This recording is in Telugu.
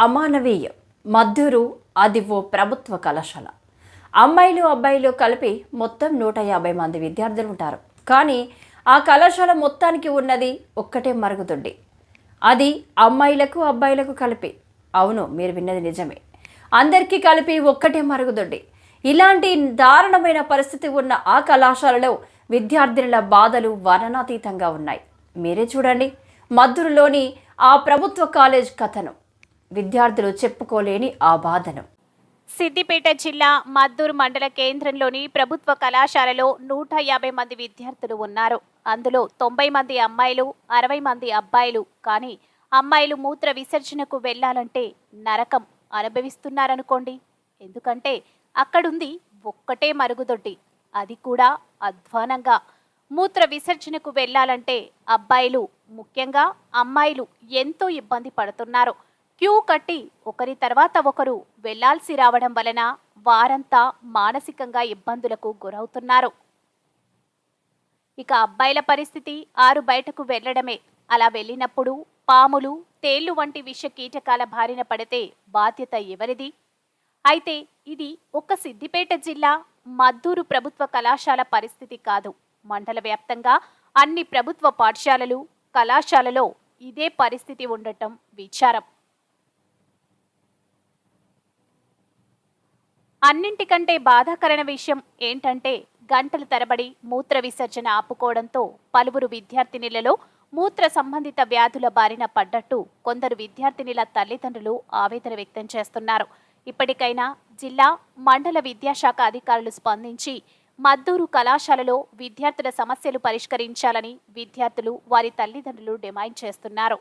అమానవీయం మద్దూరు అది ఓ ప్రభుత్వ కళాశాల. అమ్మాయిలు అబ్బాయిలు కలిపి మొత్తం నూట యాభై మంది విద్యార్థులు ఉంటారు. కానీ ఆ కళాశాల మొత్తానికి ఉన్నది ఒక్కటే మరుగుదొడ్డి. అది అమ్మాయిలకు అబ్బాయిలకు కలిపి. అవును మీరు విన్నది నిజమే. అందరికీ కలిపి ఒక్కటే మరుగుదొడ్డి. ఇలాంటి దారుణమైన పరిస్థితి ఉన్న ఆ కళాశాలలో విద్యార్థినుల బాధలు వర్ణనాతీతంగా ఉన్నాయి. మీరే చూడండి. మద్దూరులోని ఆ ప్రభుత్వ కాలేజ్ కథను. విద్యార్థులు చెప్పుకోలేని ఆ బాధను. సిద్దిపేట జిల్లా మద్దూరు మండల కేంద్రంలోని ప్రభుత్వ కళాశాలలో నూట యాభై మంది విద్యార్థులు ఉన్నారు. అందులో తొంభై మంది అమ్మాయిలు అరవై మంది అబ్బాయిలు. కానీ అమ్మాయిలు మూత్ర విసర్జనకు వెళ్ళాలంటే నరకం అనుభవిస్తున్నారనుకోండి. ఎందుకంటే అక్కడుంది ఒక్కటే మరుగుదొడ్డి. అది కూడా అధ్వానంగా. మూత్ర విసర్జనకు వెళ్ళాలంటే అబ్బాయిలు ముఖ్యంగా అమ్మాయిలు ఎంతో ఇబ్బంది పడుతున్నారు. క్యూ కట్టి ఒకరి తర్వాత ఒకరు వెళ్ళాల్సి రావడం వలన వారంతా మానసికంగా ఇబ్బందులకు గురవుతున్నారు. ఇక అబ్బాయిల పరిస్థితి ఆరు బయటకు వెళ్ళడమే అలా వెళ్ళినప్పుడు పాములు తేళ్ళు వంటి విష కీటకాల బారిన పడితే బాధ్యత ఎవరిది? అయితే ఇది ఒక సిద్దిపేట జిల్లా మద్దూరు ప్రభుత్వ కళాశాల పరిస్థితి కాదు. మండల వ్యాప్తంగా అన్ని ప్రభుత్వ పాఠశాలలు కళాశాలలో ఇదే పరిస్థితి ఉండటం విచారం. అన్నింటికంటే బాధాకరణ విషయం ఏంటంటే గంటల తరబడి మూత్ర విసర్జన ఆపుకోవడంతో పలువురు విద్యార్థినిలలో మూత్ర సంబంధిత వ్యాధుల బారిన పడ్డట్టు కొందరు విద్యార్థినిల తల్లిదండ్రులు ఆవేదన వ్యక్తం చేస్తున్నారు. ఇప్పటికైనా జిల్లా మండల విద్యాశాఖ అధికారులు స్పందించి మద్దూరు కళాశాలలో విద్యార్థుల సమస్యలు పరిష్కరించాలని విద్యార్థులు వారి తల్లిదండ్రులు డిమాండ్ చేస్తున్నారు.